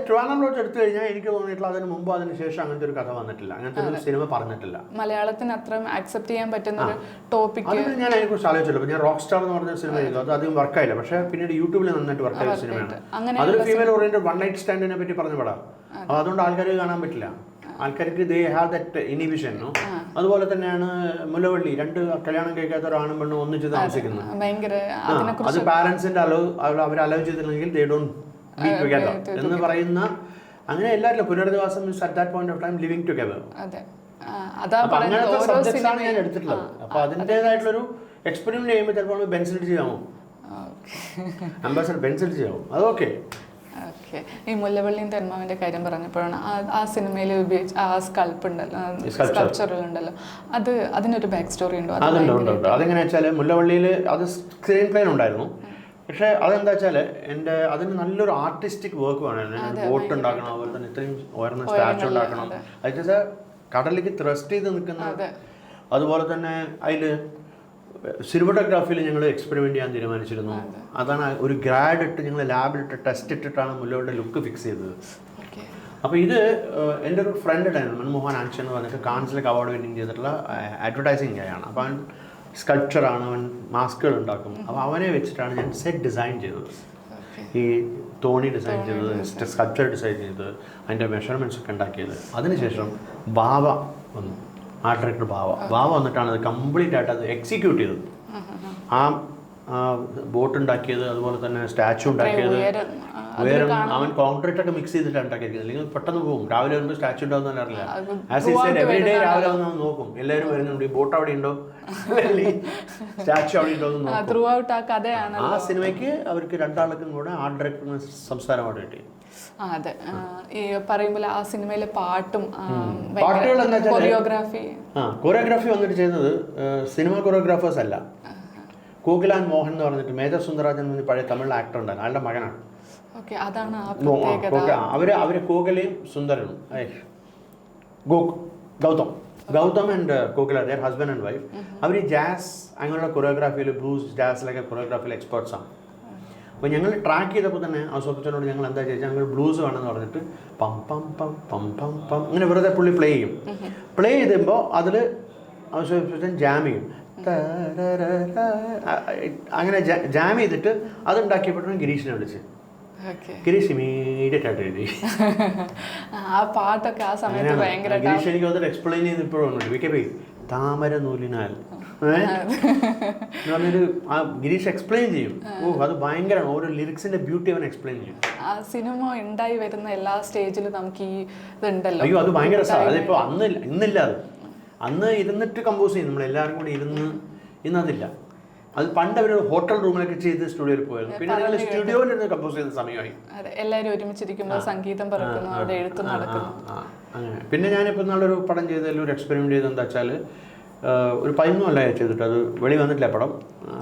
എടുത്തു കഴിഞ്ഞാൽ എനിക്ക് തോന്നിയിട്ടുള്ള അതിന് മുമ്പ് അതിന് ശേഷം അങ്ങനത്തെ ഒരു കഥ വന്നിട്ടില്ല. അങ്ങനത്തെ ഒരു സിനിമ പറഞ്ഞിട്ടില്ല. മലയാളത്തിന് അത്രയും ആക്സെപ്റ്റ് ചെയ്യാൻ പറ്റുന്ന ഒരു ടോപ്പിക് ഞാൻ അതിനെക്കുറിച്ച് ആലോചിച്ചല്ലോ. ഞാൻ റോക്ക് സ്റ്റാർ എന്ന് പറഞ്ഞ സിനിമ ചെയ്തു. അത് അധികം വർക്കായില്ല പക്ഷേ പിന്നീട് യൂട്യൂബിൽ നന്നായിട്ട് വർക്കായ സിനിമയാണ്. അതൊരു ഫീമെയിൽ ഓറിയന്റഡ് വൺ നൈറ്റ് സ്റ്റാൻഡിനെ പറ്റി പറഞ്ഞു പടാം. അപ്പോൾ അതുകൊണ്ട് ആൾക്കാർക്ക് കാണാൻ പറ്റില്ല. ആൾക്കാർക്ക് ദേ ഹാവ് ദറ്റ് ഇനിബിഷൻ അതുപോലെ തന്നെയാണ് മുലവള്ളി രണ്ട് കല്യാണം കഴിക്കാത്ത ഒരാണും പെണ്ണും ഒന്നിച്ച് താമസിക്കുന്നത്. അത് പാരന്റ്സിന്റെ അലവ് അവർ അലവ് ചെയ്തില്ലെങ്കിൽ ദേ ഡോണ്ട് ടുഗദർ എന്ന് പറയുന്ന അങ്ങനെ എല്ലാവരും പുനരധിവാസം means at that point of time living together അതെ. അതാ അപ്പൊ അങ്ങനത്തെ സബ്ജക്ട്സ് ആണ് ഞാൻ എടുത്തിട്ടുള്ളത്. അപ്പൊ അതിന്റെതായിട്ടുള്ളൊരു എക്സ്പെരിമെന്റ് ചെയ്യുമ്പോൾ ചിലപ്പോൾ ബെൻസിൽ ചെയ്യാമോ? അംബാസഡർ ബെൻസിൽ ചെയ്യാമോ? അതൊക്കെ ഓക്കെ ഈ മുല്ലവള്ളിയും തെന്മാവിന്റെ കാര്യം പറഞ്ഞപ്പോഴാണ് ആ- സിനിമയിൽ ഉപയോഗിച്ച ആ സ്കൾപ്പ് ഉണ്ടല്ലോ. സ്കൾപ്ചറുകൾ ഉണ്ടല്ലോ അത് അതിനൊരു ബാക്ക് സ്റ്റോറി ഉണ്ടോ? അത് അതുണ്ട് അതെങ്ങനെ വെച്ചാൽ മുല്ലവള്ളിയിൽ അത് സ്ക്രീൻ പ്ലെയിൻ ഉണ്ടായിരുന്നു. പക്ഷേ അതെന്താ വെച്ചാൽ എന്റെ അതിന് നല്ലൊരു ആർട്ടിസ്റ്റിക് വർക്ക് വേണം ബോട്ട് ഉണ്ടാക്കണം അതുപോലെ തന്നെ ഇത്രയും ഉയർന്ന സ്റ്റാച്ചു ഉണ്ടാക്കണം. അത്. കടലിലേക്ക് ത്രസ്റ്റ് ചെയ്ത് നിൽക്കുന്ന അതെ. അതുപോലെ തന്നെ അതിൽ സിനിമറ്റോഗ്രാഫിയിൽ ഞങ്ങൾ എക്സ്പെരിമെന്റ് ചെയ്യാൻ തീരുമാനിച്ചിരുന്നു. അതാണ് ഒരു ഗ്രാഡ് ഇട്ട് ഞങ്ങൾ ലാബിലിട്ട് ടെസ്റ്റ് ഇട്ടിട്ടാണ് മുല്ലയുടെ ലുക്ക് ഫിക്സ് ചെയ്തത്. അപ്പോൾ ഇത് എന്റെ ഒരു ഫ്രണ്ട് ഉണ്ടായിരുന്നു മൻമോഹൻ ആൻഷൻ എന്ന് പറഞ്ഞിട്ട് കാൺസിലേക്ക് അവാർഡ് വിന്നിങ് ചെയ്തിട്ടുള്ള അഡ്വർടൈസിങ് ആണ്. അപ്പോൾ അവൻ സ്കൾപ്ചറാണ് അവൻ മാസ്കുകൾ ഉണ്ടാക്കും. അപ്പോൾ അവനെ വെച്ചിട്ടാണ് ഞാൻ സെറ്റ് ഡിസൈൻ ചെയ്തത്. ഈ തോണി ഡിസൈൻ ചെയ്തത് സ്കൾപ്ചർ ഡിസൈൻ ചെയ്തത് അതിന്റെ മെഷർമെന്റ്സ് ഒക്കെ ഉണ്ടാക്കിയത്. അതിനുശേഷം ബാബ വന്നു. ആ ഡയറക്ടർ ബാവ ബാവ വന്നിട്ടാണ് അത് കംപ്ലീറ്റ് ആയിട്ട് അത് എക്സിക്യൂട്ട് ചെയ്തത്. ആ ബോട്ട് ഉണ്ടാക്കിയത് അതുപോലെ തന്നെ സ്റ്റാച്ചു ഉണ്ടാക്കിയത് ഉയരം. അവൻ കോൺക്രീറ്റ് ഒക്കെ മിക്സ് ചെയ്തിട്ടാണ് ഉണ്ടാക്കിയത് അല്ലെങ്കിൽ പെട്ടെന്ന് പോകും. രാവിലെ വരുമ്പോൾ സ്റ്റാച്ചു ഉണ്ടാവുന്ന അറിയില്ല. ആസ് ഈ സൈഡ് എവറി ഡേ രാവിലെ വന്ന് നോക്കും. എല്ലാവരും വരുന്നുണ്ട്. ഈ ബോട്ട് അവിടെ ഉണ്ടോ? സ്റ്റാച്ചു അവിടെ ഉണ്ടോ? എന്ന് നോക്കും. ത്രൂ ആ സിനിമയ്ക്ക് അവർക്ക് രണ്ടാൾക്കും കൂടെ ആർട്ട് ഡയറക്ടർ സംസ്ഥാനം അവാർഡ് കിട്ടി. അതെ. ഈ പറയുമ്പോൾ ആ സിനിമയിലെ പാട്ടും കൊറിയോഗ്രാഫി കൊറിയോഗ്രാഫി വന്നിട്ട് ചെയ്യുന്നത് സിനിമ കൊറിയോഗ്രാഫേഴ്സ് അല്ല. കോകിലാൻ മോഹൻ എന്ന് പറഞ്ഞിട്ട് മേജർ സുന്ദരാജൻ എന്ന് പഴയ തമിഴ് ആക്ടർ ഉണ്ടായിരുന്നു. അയാളുടെ മകനാണ്. അവർ അവർ കോകലയും സുന്ദരനും. Gautam. Gautam and Kokila their husband and wife അവർ ഈ ജാസ് അങ്ങനെയുള്ള കൊറിയോഗ്രാഫിയിൽ ബ്ലൂസ് ജാസിലൊക്കെ കൊറിയോഗ്രാഫിയിൽ എക്സ്പേർട്സ് ആണ്. അപ്പോൾ ഞങ്ങൾ ട്രാക്ക് ചെയ്തപ്പോൾ തന്നെ അസോസിയേഷനോട് ഞങ്ങൾ എന്താ ചോദിച്ചാൽ ഞങ്ങൾ ബ്ലൂസ് വേണമെന്ന് പറഞ്ഞിട്ട് പം പം പം പം പം പം ഇങ്ങനെ വെറുതെ പുള്ളി പ്ലേ ചെയ്യും. പ്ലേ ചെയ്തുമ്പോൾ അതിൽ അസോസിയേഷൻ ജാം ചെയ്യും. അങ്ങനെ ജാം ചെയ്തിട്ട് അതുണ്ടാക്കിയപ്പോഴാണ് ഗിരീഷിനെ വിളിച്ച് ഗിരീഷ് ഇമീഡിയറ്റ് ആയിട്ട് എഴുതി. ആ പാട്ടൊക്കെ ആ സമയത്ത്. ഭയങ്കര ഗിരീഷ് എനിക്ക് വന്നിട്ട് എക്സ്പ്ലെയിൻ ചെയ്ത് ഇപ്പോഴും പി താമര നൂലിനാൽ പറഞ്ഞൊരു ഗിരീഷ് എക്സ്പ്ലെയിൻ ചെയ്യും. ഓ അത് ഭയങ്കരമാണ്. ഓരോ ലിറിക്സിന്റെ ബ്യൂട്ടി അവൻ എക്സ്പ്ലെയിൻ ചെയ്യും. ആ സിനിമ ഉണ്ടായി വരുന്ന എല്ലാ സ്റ്റേജിലും നമുക്ക് ഈ ഇതുണ്ടല്ലോ. അയ്യോ അത് ഭയങ്കര അതിപ്പോ അന്ന് ഇന്നില്ല അത്. അന്ന് ഇരുന്നിട്ട് കമ്പോസ് ചെയ്യും. നമ്മൾ എല്ലാവരും കൂടി ഇരുന്ന് ഇന്നതില്ല. അത് പണ്ട് അവർ ഹോട്ടൽ റൂമിലൊക്കെ ചെയ്ത് സ്റ്റുഡിയോയിൽ പോയിരുന്നു പിന്നെ ഞങ്ങൾ സ്റ്റുഡിയോയിൽ നിന്ന് കമ്പോസ് ചെയ്ത സമയമായി. എല്ലാവരും ഒരുമിച്ചിരിക്കുമ്പോൾ സംഗീതം പറക്കുന്നു അവിടെ എഴുത്ത് നടക്കുന്നു. അങ്ങനെ. പിന്നെ ഞാനിപ്പോൾ നാളൊരു പടം ചെയ്തതിൽ ഒരു എക്സ്പെരിമെന്റ് ചെയ്തത് എന്താ വെച്ചാൽ ഒരു പതിനൊന്നും അല്ല ചെയ്തിട്ട്. അത് വെളി വന്നിട്ടില്ല പടം.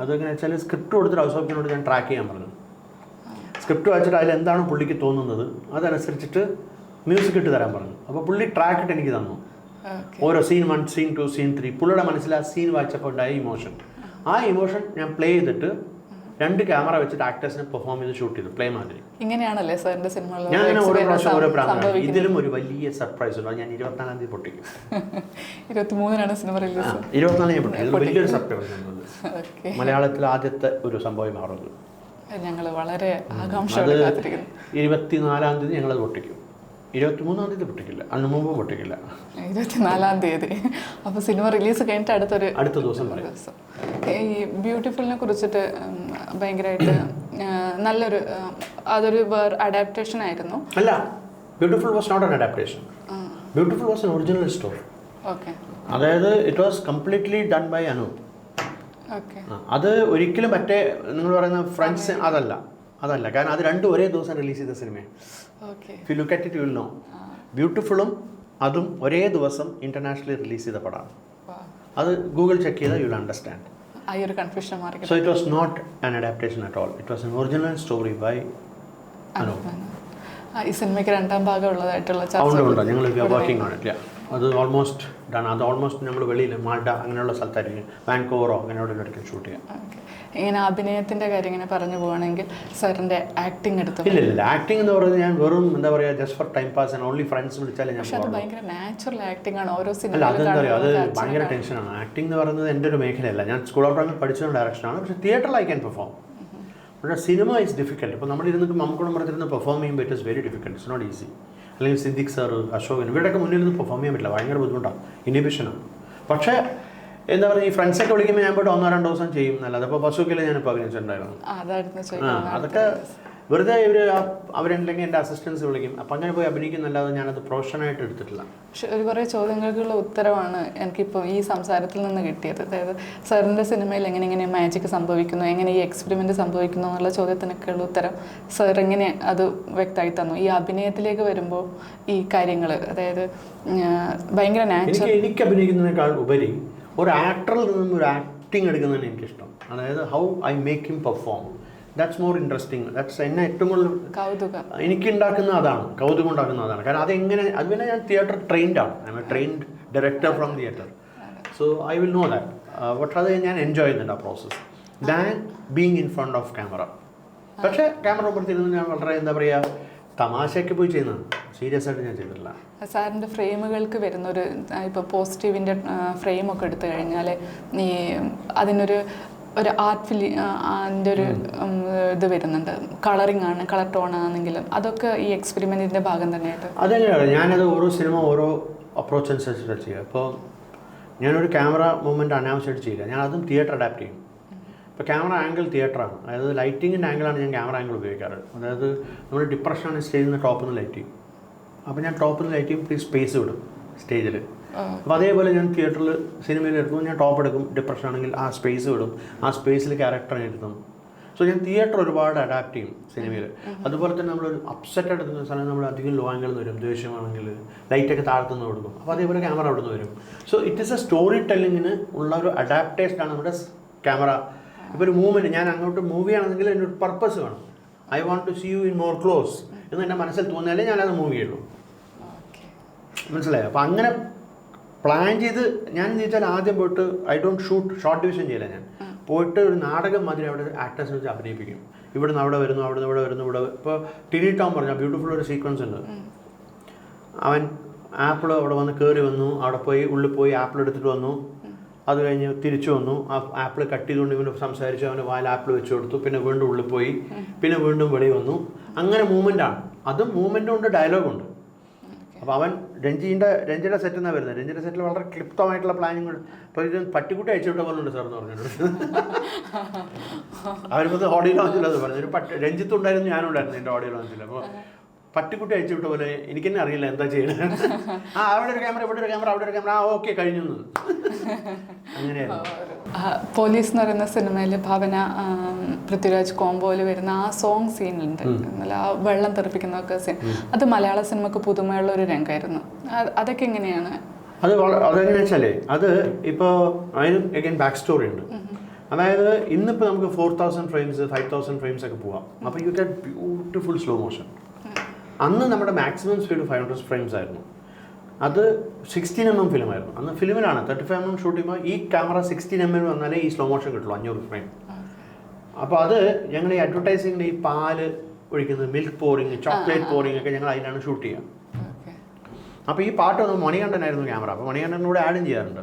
അതെങ്ങനെ വെച്ചാൽ സ്ക്രിപ്റ്റ് കൊടുത്തിട്ട് ഔസോപ്പിനോട് ഞാൻ ട്രാക്ക് ചെയ്യാൻ പറഞ്ഞു. സ്ക്രിപ്റ്റ് വായിച്ചിട്ട് അതിൽ എന്താണ് പുള്ളിക്ക് തോന്നുന്നത് അതനുസരിച്ചിട്ട് മ്യൂസിക് ഇട്ട് തരാൻ പറഞ്ഞു. അപ്പോൾ പുള്ളി ട്രാക്ക് ഇട്ട് എനിക്ക് തന്നു. ഓരോ scene one scene two scene three പുള്ളിയുടെ മനസ്സിൽ ആ സീൻ വായിച്ചപ്പോൾ ഉണ്ടായ ഇമോഷൻ ആ ഇമോഷൻ ഞാൻ പ്ലേ ചെയ്തിട്ട് രണ്ട് ക്യാമറ വെച്ചിട്ട് ആക്ടേഴ്സിനെ പെർഫോം ചെയ്ത് ഷൂട്ട് ചെയ്തു. പ്ലേ മാതിരി. ഇങ്ങനെയാണല്ലേ സാറിന്റെ സിനിമകളിൽ ഞാൻ അങ്ങനെ ഓരോ പ്രാവശ്യം ഓരോ പ്രാവശ്യം ഇതിലും ഒരു വലിയ സർപ്രൈസ് ഉണ്ട് ഞാൻ ഇരുപത്തിനാലാം തീയതി പൊട്ടിക്കും. ഇരുപത്തിമൂന്നിനാണ് സിനിമ റിലീസ് ഇരുപത്തിനാല് ഞാൻ പൊട്ടിക്കും. വലിയൊരു സർപ്രൈസ് മലയാളത്തിൽ ആദ്യത്തെ ഒരു സംഭവം മാറുന്നത്. ഞങ്ങൾ വളരെ ആകാംക്ഷ ഇരുപത്തിനാലാം തീയതി അത് പൊട്ടിക്കും. ഇരുപത്തിമൂന്നാം തീയതി പൊട്ടിക്കില്ല. അതിന് മുമ്പ് പൊട്ടിക്കില്ല. ഇരുപത്തിനാലാം തീയതി. അപ്പോൾ സിനിമ റിലീസ് കഴിഞ്ഞിട്ട് അടുത്തൊരു അടുത്ത ദിവസം ദിവസം. ഈ ബ്യൂട്ടിഫുളിനെ കുറിച്ചിട്ട് ഭയങ്കരമായിട്ട് നല്ലൊരു അതൊരു വേറെ അഡാപ്റ്റേഷൻ ആയിരുന്നു. അല്ല beautiful was not an adaptation beautiful was original story. Okay. അതായത് it was completely done by Anu അത് ഒരിക്കലും മറ്റേ നിങ്ങൾ പറയുന്ന ഫ്രണ്ട്സ് അതല്ല. അതല്ല. കാരണം അത് രണ്ടും ഒരേ ദിവസം റിലീസ് ചെയ്ത സിനിമയാണ് you look at it you will know ബ്യൂട്ടിഫുള്ളും അതും ഒരേ ദിവസം ഇന്റർനാഷണലി റിലീസ് ചെയ്ത പടമാണ് അത് ഗൂഗിൾ ചെക്ക് ചെയ്താൽ യു വിൽ അണ്ടർസ്റ്റാൻഡ് ആ ഒരു കൺഫ്യൂഷൻ മാറി so it was not an adaptation at all it was an original story by Anoop ആ, ഈ സിനിമയ്ക്ക് രണ്ടാം ഭാഗം ഉള്ളതായിട്ടുള്ള ചർച്ച ഞങ്ങൾ വർക്കിംഗ് ആണ് ഇല്ല അത് ഓൾമോസ്റ്റ് ഡൺ അത് ഓൾമോസ്റ്റ് നമ്മൾ വെളിയിൽ മാൾഡ അങ്ങനെയുള്ള സ്ഥലത്തായിരിക്കും. വാൻകോവറോ അങ്ങനെയുള്ള ഇടയ്ക്ക് ഷൂട്ട് ചെയ്യാം. ഇങ്ങനെ അഭിനയത്തിന്റെ കാര്യം ഇങ്ങനെ പറഞ്ഞു പോകണമെങ്കിൽ സാറിന്റെ ആക്ടിങ് എടുത്തു ഇല്ല ഇല്ല ആക്ടിങ് എന്ന് പറയുന്നത് ഞാൻ വെറും എന്താ പറയുക just for time pass only friends വിളിച്ചാലേ ഞാൻ പക്ഷേ അത്. ഭയങ്കര നാച്ചുറൽ ആക്ടിംഗ് ആണ്. ഓരോ സിനിമ അല്ല അതെന്താ പറയുക അത് ഭയങ്കര ടെൻഷനാണ് ആക്ടിംഗ് എന്ന് പറയുന്നത് എന്റെ ഒരു മേഖലയല്ല. ഞാൻ സ്കൂൾ ഓഫ് ഡ്രാമ പഠിച്ച ഡയറക്ഷനാണ് പക്ഷേ തിയേറ്ററിൽ ഐ ക്യാൻ പെർഫോം പക്ഷേ സിനിമ ഇസ് ഡിഫിക്കൽട്ട് ഇപ്പോൾ നമ്മൾ ഇരുന്നിട്ട് മറത്തിരുന്ന് പെർഫോം ചെയ്യുമ്പോൾ it is very difficult it's not easy അല്ലെങ്കിൽ സിദ്ദിഖ് സാർ അശോകൻ ഇവരുടെയൊക്കെ മുന്നിൽ നിന്ന് പെർഫോം ചെയ്യാൻ പറ്റില്ല. ഭയങ്കര ബുദ്ധിമുട്ടാണ്. ഇനിബിഷനാണ് പക്ഷേ എന്താ പറയുക ഈ ഫ്രണ്ട്സൊക്കെ വിളിക്കുമ്പോൾ ഞാൻ പോയിട്ട് ഒന്നോ രണ്ടോ ദിവസം ചെയ്യും. നല്ലത് അപ്പോൾ ബസ്സൊക്കെ ഞാനിപ്പോൾ അഭിനയിച്ചിട്ടുണ്ടായിരുന്നു. അതൊക്കെ വെറുതെ ഇവർ അവരുണ്ടെങ്കിൽ എന്റെ അസിസ്റ്റൻസ് വിളിക്കും. അപ്പം അങ്ങനെ പോയി അഭിനയിക്കുന്നല്ലാതെ ഞാനത് പ്രൊഫഷനായിട്ട് എടുത്തിട്ടില്ല. പക്ഷെ ഒരു കുറേ ചോദ്യങ്ങൾക്കുള്ള ഉത്തരവാണ് എനിക്കിപ്പോൾ ഈ സംസാരത്തിൽ നിന്ന് കിട്ടിയത്. അതായത് സാറിന്റെ സിനിമയിൽ എങ്ങനെ ഇങ്ങനെ മാജിക് സംഭവിക്കുന്നു എങ്ങനെ ഈ എക്സ്പെരിമെന്റ് സംഭവിക്കുന്നു എന്നുള്ള ചോദ്യത്തിനൊക്കെയുള്ള ഉത്തരം സാർ എങ്ങനെ അത് വ്യക്തമായി തന്നു. ഈ അഭിനയത്തിലേക്ക് വരുമ്പോൾ ഈ കാര്യങ്ങൾ അതായത് ഭയങ്കര എനിക്ക് നാച്ചുറൽ എനിക്ക് അഭിനയിക്കുന്നതിനേക്കാൾ ഉപരി ഒരു ആക്ടറിൽ നിന്നും ഒരു ആക്ടിങ് എടുക്കുന്നതാണ് എനിക്കിഷ്ടം. അതായത് how I make him perform that's more interesting that's എന്നെ ഏറ്റവും കൂടുതൽ കൗതുകം. എനിക്ക് ഉണ്ടാക്കുന്ന അതാണ്. കൗതുകം ഉണ്ടാക്കുന്ന അതാണ്. കാരണം അതെങ്ങനെ അത് പിന്നെ ഞാൻ തിയേറ്റർ ട്രെയിൻഡ് ആണ്. I am a trained director from theatre so I will know that പക്ഷെ അത് ഞാൻ എൻജോയ് ചെയ്യുന്നുണ്ട് ആ process than being in front of camera പക്ഷേ ക്യാമറ പുറത്തിരുന്ന് ഞാൻ വളരെ എന്താ പറയുക തമാശയ്ക്ക് പോയി ചെയ്യുന്നതാണ്. സീരിയസ് ആയിട്ട് ഞാൻ ചെയ്തിട്ടില്ല. സാറിന്റെ ഫ്രെയിമുകൾക്ക് വരുന്ന ഒരു ഇപ്പോൾ പോസിറ്റീവിന്റെ ഫ്രെയിമൊക്കെ എടുത്തു കഴിഞ്ഞാൽ ഈ അതിനൊരു ഒരു ആർട്ട് ഫിലി അതിന്റെ ഒരു ഇത് വരുന്നുണ്ട്. കളറിംഗ് ആണ് കളർ ടോൺ ആണെങ്കിലും അതൊക്കെ ഈ എക്സ്പെരിമെന്റിന്റെ ഭാഗം തന്നെയായിട്ട്. അതെങ്ങനെയാണ്? ഞാനത് ഓരോ സിനിമ ഓരോ അപ്രോച്ച് അനുസരിച്ചിട്ടാണ് ചെയ്യുക. ഇപ്പോൾ ഞാനൊരു ക്യാമറ മൂവ്മെന്റ് അനാവശ്യമായിട്ട് ചെയ്യില്ല ഞാൻ അതും തിയേറ്റർ അഡാപ്റ്റ് ചെയ്യും. ഇപ്പോൾ ക്യാമറ ആംഗിൾ തിയേറ്ററാണ് അതായത് ലൈറ്റിങ്ങിന്റെ ആംഗിളാണ് ഞാൻ ക്യാമറ ആംഗിൾ ഉപയോഗിക്കാറ്. അതായത് നമ്മൾ ഡിപ്രഷനാണ് സ്റ്റേജിൽ നിന്ന് ടോപ്പിൽ നിന്ന് ലൈറ്റ് ചെയ്യും. അപ്പോൾ ഞാൻ ടോപ്പിൽ നിന്ന് ലൈറ്റ് ചെയ്യും സ്പേസ് വിടും സ്റ്റേജിൽ അപ്പോൾ അതേപോലെ ഞാൻ തിയേറ്ററിൽ സിനിമയിൽ എടുക്കും. ഞാൻ ടോപ്പ് എടുക്കും. ഡിപ്രഷൻ ആണെങ്കിൽ ആ സ്പേസ് വിടും. ആ സ്പേസിൽ ക്യാരക്ടറിനെ എടുക്കും സോ ഞാൻ തിയേറ്റർ ഒരുപാട് അഡാപ്റ്റ് ചെയ്യും സിനിമയിൽ അതുപോലെ തന്നെ നമ്മളൊരു അപ്സെറ്റ് എടുക്കുന്ന സ്ഥലം നമ്മൾ അധികം ലോ ആംഗിൾ വരും. ദേഷ്യമാണെങ്കിൽ ലൈറ്റൊക്കെ താഴ്ത്തുനിന്ന് കൊടുക്കും. അപ്പോൾ അതേപോലെ ക്യാമറ അവിടെ നിന്ന് വരും so it is a story ടെല്ലിങ്ങിന് ഉള്ള ഒരു അഡാപ്റ്റേഷൻ ആണ് നമ്മുടെ ക്യാമറ ഇപ്പോൾ ഒരു മൂവ്മെന്റ് ഞാൻ അങ്ങോട്ട് മൂവ് ആണെങ്കിൽ എന്റെ ഒരു പർപ്പസ് വേണം. I want to see you in more close എന്ന് എന്റെ മനസ്സിൽ തോന്നിയാലേ ഞാനത് മൂവ് ചെയ്യുള്ളൂ. മനസ്സിലായോ? അപ്പോൾ അങ്ങനെ പ്ലാൻ ചെയ്ത് ഞാൻ എന്ന് വെച്ചാൽ ആദ്യം പോയിട്ട് I don't shoot short division ചെയ്യില്ല ഞാൻ. പോയിട്ട് ഒരു നാടകം മാതിരി അവിടെ ആക്ടേഴ്സിനെ വെച്ച് അഭിനയിപ്പിക്കും. ഇവിടുന്ന് അവിടെ വരുന്നു അവിടെ നിന്ന് ഇവിടെ വരുന്നു ഇവിടെ ഇപ്പോൾ ടിനി ടോം പറഞ്ഞ ബ്യൂട്ടിഫുൾ ഒരു സീക്വൻസ് ഉണ്ട്. അവൻ ആപ്പിൾ അവിടെ വന്ന് കയറി വന്നു അവിടെ പോയി ഉള്ളിൽ പോയി ആപ്പിൾ എടുത്തിട്ട് വന്നു. അത് കഴിഞ്ഞ് തിരിച്ചു വന്നു. ആ ആപ്പിൾ കട്ട് ചെയ്തുകൊണ്ട് ഇവന് സംസാരിച്ചു അവന് വായിൽ ആപ്പിൾ വെച്ച് കൊടുത്തു. പിന്നെ വീണ്ടും ഉള്ളിൽ പോയി. പിന്നെ വീണ്ടും വെളി വന്നു. അങ്ങനെ മൂവ്മെന്റ് ആണ്. അതും മൂവ്മെന്റും ഉണ്ട്. ഡയലോഗുണ്ട് അപ്പോൾ അവൻ രഞ്ജിന്റെ രഞ്ജിയുടെ സെറ്റിൽ നിന്നാണ് വരുന്നത് രഞ്ജിയുടെ സെറ്റിൽ വളരെ ക്ലിപ്തമായിട്ടുള്ള പ്ലാനിങ് ഇപ്പോൾ ഇത് പട്ടിക്കുട്ടി അയച്ചു വിട്ട പോലെ ഉണ്ട് സാർ എന്ന് പറഞ്ഞിട്ട്. അവരിപ്പോൾ ഓഡിയോ ലോഞ്ചിൽ അത് പറഞ്ഞു. ഒരു പട്ടി രഞ്ജിത്ത് ഉണ്ടായിരുന്നു ഞാനും ഉണ്ടായിരുന്നു എന്റെ ഓഡിയോ ലോഞ്ചിൽ അപ്പോൾ പട്ടിക്കുട്ടി അയച്ചു വിട്ട പോലെ എനിക്ക് തന്നെ അറിയില്ല എന്താ ചെയ്യണത് ആ അവിടെ ഒരു ക്യാമറ ഇവിടെ ഒരു ക്യാമറ അവിടെ ഒരു ക്യാമറ ആ ഓക്കെ കഴിഞ്ഞു. അങ്ങനെയായിരുന്നു പോലീസ് എന്ന് പറയുന്ന സിനിമയിൽ ഭാവന പൃഥ്വിരാജ് കോംബോയിൽ വരുന്ന ആ സോങ് സീനുണ്ട് ആ വെള്ളം തെറിപ്പിക്കുന്നതൊക്കെ സീൻ. അത് മലയാള സിനിമക്ക് പുതുമയുള്ള ഒരു രംഗമായിരുന്നു അത് അതൊക്കെ എങ്ങനെയാണ്? അത് അതെങ്ങനെയാ വെച്ചാലേ അത് ഇപ്പോൾ അതിന് അഗൈൻ ബാക്ക് സ്റ്റോറി ഉണ്ട്. അതായത് ഇന്നിപ്പോൾ നമുക്ക് four thousand frames five thousand frames ഒക്കെ പോവാം. അപ്പോൾ you get beautiful slow motion അന്ന് നമ്മുടെ maximum speed five hundred frames ആയിരുന്നു. അത് സിക്സ്റ്റീൻ എം എം ഫിലിമായിരുന്നു അന്ന് ഫിലിമിലാണ് thirty five M M shoot ചെയ്യുമ്പോൾ ഈ ക്യാമറ സിക്സ്റ്റീൻ എം എം വന്നാലേ ഈ സ്ലോ മോഷൻ കിട്ടുള്ളൂ അഞ്ഞൂറ് ഫ്രെയിം അപ്പോൾ അത് ഞങ്ങൾ ഈ അഡ്വർടൈസിങ്ങിന്റെ ഈ പാൽ ഒഴിക്കുന്നത് മിൽക്ക് പോറിങ് ചോക്ലേറ്റ് പോറിങ് ഒക്കെ ഞങ്ങൾ അതിനാണ് ഷൂട്ട് ചെയ്യുക അപ്പോൾ ഈ പാട്ട് വന്ന് മണികണ്ഠനായിരുന്നു ക്യാമറ അപ്പോൾ മണികണ്ഠനോട് ആഡും ചെയ്യാറുണ്ട്.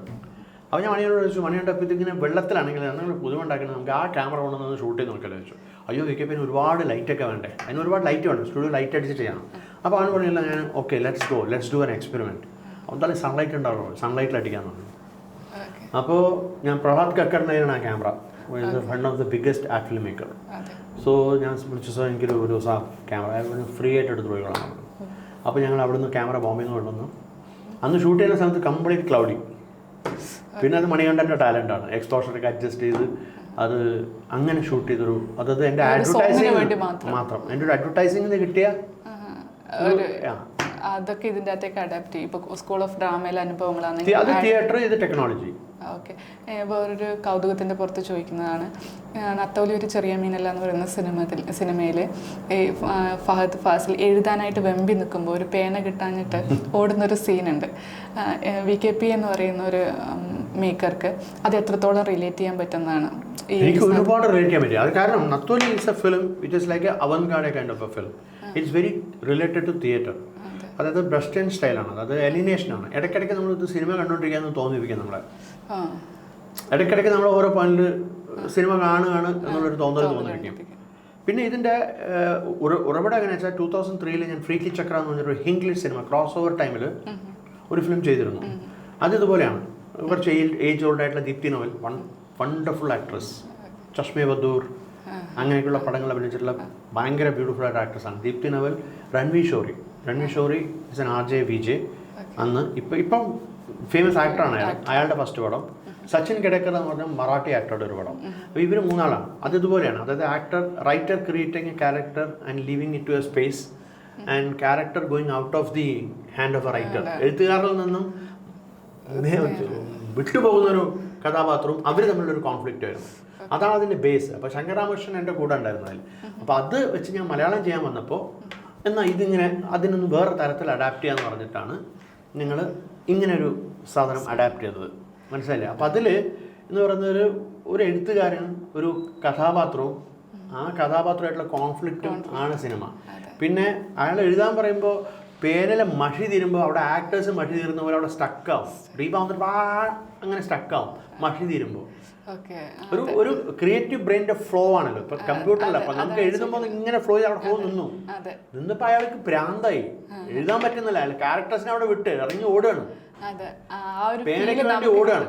അപ്പോൾ ഞാൻ മണിയോട് ചോദിച്ചു മണികണ്ഠ അപ്പോൾ ഇതിങ്ങനെ വെള്ളത്തിലാണെങ്കിൽ നിങ്ങൾ പുതുമ ഉണ്ടാക്കുന്നത് നമുക്ക് ആ ക്യാമറ കൊണ്ടുവന്ന് ഷൂട്ട് ചെയ്ത് നോക്കിയാലോ? ചോദിച്ചു. അയ്യോ വിക്കപ്പിന് പിന്നെ ഒരുപാട് ലൈറ്റൊക്കെ വേണ്ടേ? അതിന് ഒരുപാട് ലൈറ്റ് വേണം സ്റ്റുഡിയോ ലൈറ്റ് അടിച്ചിട്ട് ചെയ്യണം. അപ്പോൾ അവൻ പറഞ്ഞില്ല ഞാൻ okay let's go let's do an experiment എന്തായാലും സൺലൈറ്റ് ഉണ്ടാവുള്ളൂ സൺലൈറ്റിൽ അടിക്കാൻ പറഞ്ഞു. അപ്പോൾ ഞാൻ പ്രഹ്ലാദ് കക്കറിന്റെ ആ camera one of the biggest art film maker so ഞാൻ വിളിച്ചു സാർ എനിക്കൊരു ഒരു ദിവസം ക്യാമറ ഫ്രീ ആയിട്ട് എടുത്ത് പോയിക്കോളാം അപ്പോൾ ഞങ്ങൾ അവിടുന്ന് ക്യാമറ ബോംബെ നിന്ന് കൊണ്ടുവന്നു. അന്ന് ഷൂട്ട് ചെയ്യുന്ന സമയത്ത് കംപ്ലീറ്റ് ക്ലൗഡി പിന്നെ അത് മണികണ്ഠന്റെ ടാലന്റാണ് എക്സ്പോഷറൊക്കെ അഡ്ജസ്റ്റ് ചെയ്ത് അത് അങ്ങനെ ഷൂട്ട് ചെയ്തൊരു അതായത് എന്റെ അഡ്വർടൈസിങ് മാത്രം. എന്റെ ഒരു അഡ്വർടൈസിങ്ങിന് കിട്ടിയ അതൊക്കെ ഇതിന്റെ അകത്തേക്ക് അഡാപ്റ്റ് ചെയ്യും. ഇപ്പോൾ സ്കൂൾ ഓഫ് ഡ്രാമയിലെ അത് അനുഭവങ്ങളാണെങ്കിൽ തിയേറ്റർ ഇത് ടെക്നോളജി ഓക്കെ വേറൊരു കൗതുകത്തിന്റെ പുറത്ത് ചോദിക്കുന്നതാണ്. നത്തോലി ഒരു ചെറിയ മീനല്ല എന്ന് പറയുന്ന സിനിമത്തിൽ സിനിമയിൽ ഈ ഫഹദ് ഫാസിൽ എഴുതാനായിട്ട് വെമ്പി നിൽക്കുമ്പോൾ ഒരു പേന കിട്ടാഞ്ഞിട്ട് ഓടുന്നൊരു സീനുണ്ട്. വി കെ പി എന്ന് പറയുന്ന ഒരു മേക്കർക്ക് അത് എത്രത്തോളം റിലേറ്റ് ചെയ്യാൻ പറ്റുന്നതാണ്? എനിക്ക് ഒരുപാട് റിലേറ്റ് ചെയ്യാൻ പറ്റും. അത് കാരണം നത്തോലി is A film it is like A അവൻ God kind of A film it's very related to theatre അതായത് വെസ്റ്റേൺ സ്റ്റൈലാണ് അതായത് എലിനേഷനാണ് ഇടയ്ക്കിടയ്ക്ക് നമ്മൾ ഇത് സിനിമ കണ്ടുകൊണ്ടിരിക്കുകയെന്ന് തോന്നിപ്പിക്കും നമ്മളെ. ഇടയ്ക്കിടയ്ക്ക് നമ്മൾ ഓരോ പോയിന്റിൽ സിനിമ കാണുകയാണ് എന്നുള്ളൊരു തോന്നൽ തോന്നിപ്പിക്കും. പിന്നെ ഇതിന്റെ ഉറവിടം എങ്ങനെയാ വെച്ചാൽ ടൂ തൗസൻഡ് ത്രീയിൽ ഞാൻ ഫ്രീക്കി ചക്ര എന്ന് പറഞ്ഞൊരു ഇംഗ്ലീഷ് സിനിമ ക്രോസ് ഓവർ ടൈമിൽ ഒരു ഫിലിം ചെയ്തിരുന്നു. അത് ഇതുപോലെയാണ്. കുറച്ച് ഏജ് ഓൾഡ് ആയിട്ടുള്ള Deepti Naval one wonderful actress Chashme Baddoor അങ്ങനെയൊക്കെയുള്ള പടങ്ങൾ അഭിനയിച്ചിട്ടുള്ള ഭയങ്കര ബ്യൂട്ടിഫുൾ ആയിട്ട് ആക്ട്രസ്സാണ് Deepti Naval Ranvir Shorey Ranvir Shorey is an R J V J അന്ന് ഇപ്പം ഇപ്പം ഫേമസ് ആക്ടറാണ് അയാൾ. അയാളുടെ ഫസ്റ്റ് പടം. സച്ചിൻ കിടക്കർ എന്ന് പറഞ്ഞാൽ മറാഠി ആക്ടറുടെ ഒരു പടം. അപ്പോൾ ഇവർ മൂന്നാളാണ് അത് ഇതുപോലെയാണ്. അതായത് actor writer creating a character and living it to a space and character going out of the hand of a writer എഴുത്തുകാരിൽ നിന്നും വിട്ടുപോകുന്ന ഒരു കഥാപാത്രവും അവർ തമ്മിലൊരു കോൺഫ്ലിക്റ്റ് ആയിരുന്നു. അതാണ് അതിന്റെ ബേസ് അപ്പോൾ ശങ്കരാമകൃഷ്ണൻ എന്റെ കൂടെ ഉണ്ടായിരുന്നു അതിൽ അപ്പോൾ അത് വെച്ച് ഞാൻ മലയാളം ചെയ്യാൻ വന്നപ്പോൾ എന്നാൽ ഇതിങ്ങനെ അതിനൊന്ന് വേറെ തരത്തിൽ അഡാപ്റ്റ് ചെയ്യാന്ന് പറഞ്ഞിട്ടാണ് നിങ്ങൾ ഇങ്ങനൊരു സാധനം അഡാപ്റ്റ് ചെയ്തത്. മനസ്സിലായില്ലേ? അപ്പം അതിൽ എന്ന് പറയുന്നത് ഒരു ഒരു എഴുത്തുകാരൻ ഒരു കഥാപാത്രവും ആ കഥാപാത്രമായിട്ടുള്ള കോൺഫ്ലിക്റ്റും ആണ് സിനിമ. പിന്നെ അയാൾ എഴുതാൻ പറയുമ്പോൾ പേരിലെ മഷി തീരുമ്പോൾ അവിടെ ആക്ടേഴ്സ് മഷി തീരുന്ന പോലെ അവിടെ സ്റ്റക്കാവും റീബാവുന്ന അങ്ങനെ സ്റ്റക്കാവും മഷി തീരുമ്പോൾ ഒരു ഒരു ക്രിയേറ്റീവ് ബ്രെയിന്റെ ഫ്ലോ ആണല്ലോ. ഇപ്പൊ കമ്പ്യൂട്ടറിൽ അപ്പൊ നമുക്ക് എഴുതുമ്പോൾ ഇങ്ങനെ ഫ്ലോ ചെയ്ത് അവിടെ ഫ്ലോ നിന്നു. അതെ. നിന്നപ്പോൾ അയാൾക്ക് ഭ്രാന്തായി. എഴുതാൻ പറ്റുന്നില്ല. അയാൾ ക്യാരക്ടേഴ്സിനെ അവിടെ വിട്ട് ഇറങ്ങി ഓടുകയാണ്. പേനയ്ക്ക് വേണ്ടി ഓടുകയാണ്.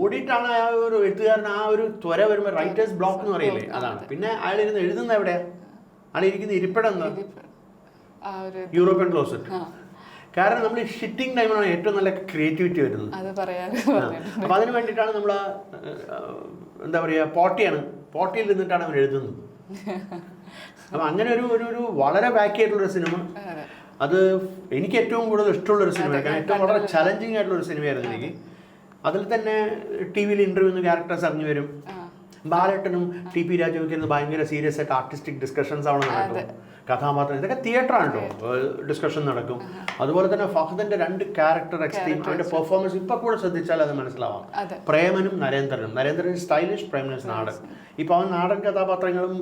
ഓടിയിട്ടാണ് ആ ഒരു എഴുത്തുകാരൻ ആ ഒരു ത്വര വരുമ്പോൾ റൈറ്റേഴ്സ് ബ്ലോക്ക് എന്ന് പറയില്ലേ? അതാണ്. പിന്നെ അയാൾ ഇരുന്ന് എഴുതുന്ന എവിടെയാ അയാൾ ഇരിക്കുന്ന ഇരിപ്പിടം എന്താ? യൂറോപ്യൻ ക്ലോസറ്റ് കാരണം നമ്മൾ ഷിറ്റിംഗ് ടൈമിലാണ് ഏറ്റവും നല്ല ക്രിയേറ്റിവിറ്റി വരുന്നത്. അപ്പൊ അതിന് വേണ്ടിയിട്ടാണ് നമ്മൾ എന്താ പറയുക പോട്ടിയാണ്. പോട്ടിയിൽ നിന്നിട്ടാണ് അവർ എഴുതുന്നത്. അപ്പൊ അങ്ങനെ ഒരു ഒരു ഒരു വളരെ ബാക്കി ആയിട്ടുള്ള ഒരു സിനിമ. അത്. എനിക്ക് ഏറ്റവും കൂടുതൽ ഇഷ്ടമുള്ള ഒരു സിനിമ കാരണം ഏറ്റവും വളരെ ചലഞ്ചിങ് ആയിട്ടുള്ള ഒരു സിനിമയായിരുന്നു എനിക്ക്. അതിൽ തന്നെ ടി വിയിൽ ഇന്റർവ്യൂ ക്യാരക്ടേഴ്സ് അറിഞ്ഞു വരും. ബാലേട്ടനും ടി പി രാജുവൊക്കെ ഭയങ്കര സീരിയസ് ആയിട്ട് ആർട്ടിസ്റ്റിക് ഡിസ്കഷൻസ് ആണ് നടക്കും കഥാപാത്രം. ഇതൊക്കെ തിയേറ്ററാണ് കേട്ടോ ഡിസ്കഷൻ നടക്കും. അതുപോലെ തന്നെ ഫഹദിന്റെ രണ്ട് ക്യാരക്ടർ എക്സ്ട്രീം അവന്റെ പെർഫോമൻസ് ഇപ്പൊ കൂടെ ശ്രദ്ധിച്ചാൽ അത് മനസ്സിലാവാം. പ്രേമനും നരേന്ദ്രനും. നരേന്ദ്രൻ സ്റ്റൈലിഷ് പ്രേമനസ് നാടൻ. ഇപ്പൊ അവൻ നാടൻ കഥാപാത്രങ്ങളും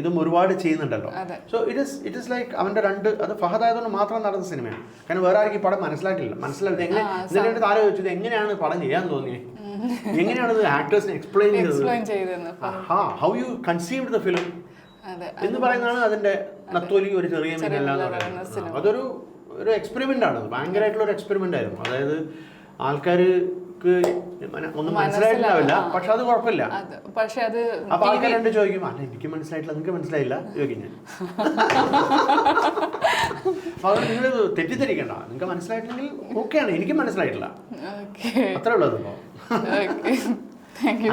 ഇതും ഒരുപാട് ചെയ്യുന്നുണ്ടല്ലോ. So it is it is like അവന്റെ രണ്ട് അത് ഫഹദ് ആയതുകൊണ്ട് മാത്രം നടന്ന സിനിമയാണ് കാരണം വേറെ ആർക്കും ഈ പടം മനസ്സിലാക്കില്ല മനസ്സിലാവില്ല എങ്ങനെ ഇതിന്റെ താരം ചോദിച്ചത് എങ്ങനെയാണ് പടം ചെയ്യാൻ തോന്നിയത് എങ്ങനെയാണ് ആക്ടേഴ്സിനെ എക്സ്പ്ലെയിൻ ചെയ്തത്? How you conceived the film എന്ന് പറയുന്നതാണ് അതിന്റെ നത്തോലി ഒരു ചെറിയ മീനല്ലാന്ന് പറയുന്നത്. അതൊരു ഒരു എക്സ്പെരിമെന്റ് ആണ്. ഭയങ്കരമായിട്ടുള്ള ഒരു എക്സ്പെരിമെന്റ് ആയിരുന്നു. അതായത് ആൾക്കാർക്ക് ഒന്നും മനസ്സിലായിട്ടുണ്ടാവില്ല. പക്ഷെ അത് കുഴപ്പമില്ല. പക്ഷെ അത് അപ്പൊ ആൾക്കാർ രണ്ട് ചോദിക്കും അല്ല എനിക്ക് മനസ്സിലായിട്ടില്ല നിങ്ങൾക്ക് മനസ്സിലായില്ല? ചോദിക്കും ഞാൻ. അപ്പൊ നിങ്ങൾ തെറ്റിദ്ധരിക്കണ്ട. നിങ്ങൾക്ക് മനസ്സിലായിട്ടില്ലെങ്കിൽ ഓക്കെയാണ് എനിക്ക് മനസ്സിലായിട്ടില്ല. അത്രേ ഉള്ളത് ഇപ്പോ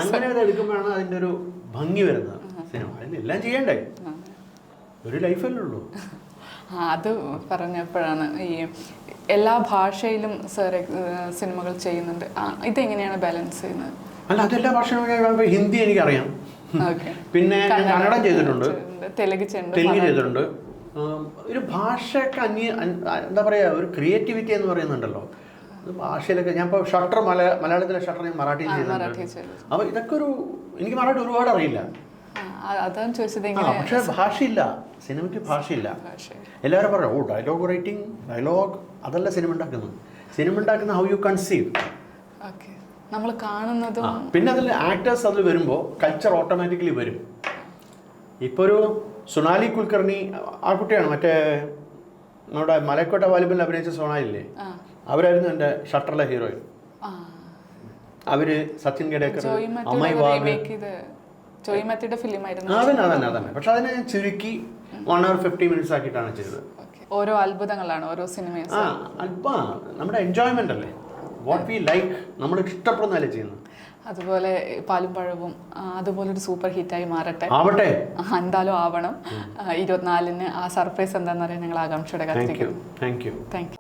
അങ്ങനെ അത് എടുക്കുമ്പോഴാണ് അതിന്റെ ഒരു ഭംഗി വരുന്നത്. സിനിമ. എല്ലാം ചെയ്യണ്ടേ? ഒരു ലൈഫല്ലേ ഉള്ളൂ. അത് പറഞ്ഞപ്പോഴാണ് ഈ എല്ലാ ഭാഷയിലും സാർ സിനിമകൾ ചെയ്യുന്നുണ്ട്. ഇതെങ്ങനെയാണ് ബാലൻസ് ചെയ്യുന്നത്? അല്ല അതെല്ലാ ഭാഷയും ഹിന്ദി എനിക്കറിയാം. പിന്നെ കന്നഡ ചെയ്തിട്ടുണ്ട്. തെലുങ്ക് തെലുങ്ക് ചെയ്തിട്ടുണ്ട്. ഒരു ഭാഷയൊക്കെ അന്യ എന്താ പറയുക ഒരു ക്രിയേറ്റിവിറ്റി എന്ന് പറയുന്നുണ്ടല്ലോ. ഭാഷയിലൊക്കെ ഞാൻ ഇപ്പോൾ ഷട്ടർ മല മലയാളത്തിലെ ഷട്ടർ ഞാൻ മറാഠിയിൽ മറാഠി ചെയ്തിട്ടുണ്ട്. അപ്പോൾ ഇതൊക്കെ ഒരു എനിക്ക് മറാഠി ഒരുപാട് അറിയില്ല. അതാണ് ചോദിച്ചത് പക്ഷേ ഭാഷയില്ല. സിനിമയ്ക്ക് ഭാഷയില്ല. എല്ലാവരും പറയും ഓ ഡയലോഗ് റൈറ്റിംഗ് ഡയലോഗ് അതല്ല സിനിമ ഉണ്ടാക്കുന്നത്. സിനിമ ഉണ്ടാക്കുന്ന ഹൗ യു കൺസീവ് നമ്മൾ കാണുന്നതും പിന്നെ അതിൽ ആക്ടേഴ്സ് അതിൽ വരുമ്പോൾ കൾച്ചർ ഓട്ടോമാറ്റിക്കലി വരും. ഇപ്പോൾ ഒരു സുനാലി കുൽക്കർണി ആ കുട്ടിയാണ് മറ്റേ നമ്മുടെ മലക്കോട്ട വാലിബിൽ അഭിനയിച്ച സൊണാലില്ലേ ആ. അവരായിരുന്നു എന്റെ ഷട്ടറിലെ ഹീറോയിൻ. അവർ സച്ചിൻ ഗഡേക്കർ അമ്മായി വാഗ് റീമേക്ക് ചെയ്ത് ജോയി മാത്യുടെ ഫിലിം ആയിരുന്നു അതന്നെ അതന്നെ അതന്നെ പക്ഷെ അതിനെ ഞാൻ ചുരുക്കി വൺ അവർ ഫിഫ്റ്റി മിനിറ്റ്സ് ആക്കിയിട്ടാണ് ചെയ്തത്. ഓരോ അത്ഭുതങ്ങളാണ് ഓരോ സിനിമയും. ആ അല്പ നമ്മുടെ എൻജോയ്മെന്റ് അല്ലേ? വാട്ട് വി ലൈക്ക് നമ്മൾ ഇഷ്ടപ്പെടുന്നതല്ലേ ചെയ്യുന്നത്. അതുപോലെ പാലും പഴവും അതുപോലെ ഒരു സൂപ്പർ ഹിറ്റായി മാറട്ടെ. ആവട്ടെ. എന്തായാലും ആവണം. ഇരുപത്തിനാലിന് ആ സർപ്രൈസ് എന്താണെന്ന് അറിയാൻ ഞങ്ങൾ ആകാംക്ഷയുടെ കാത്തിരിക്കുന്നു. Thank you thank you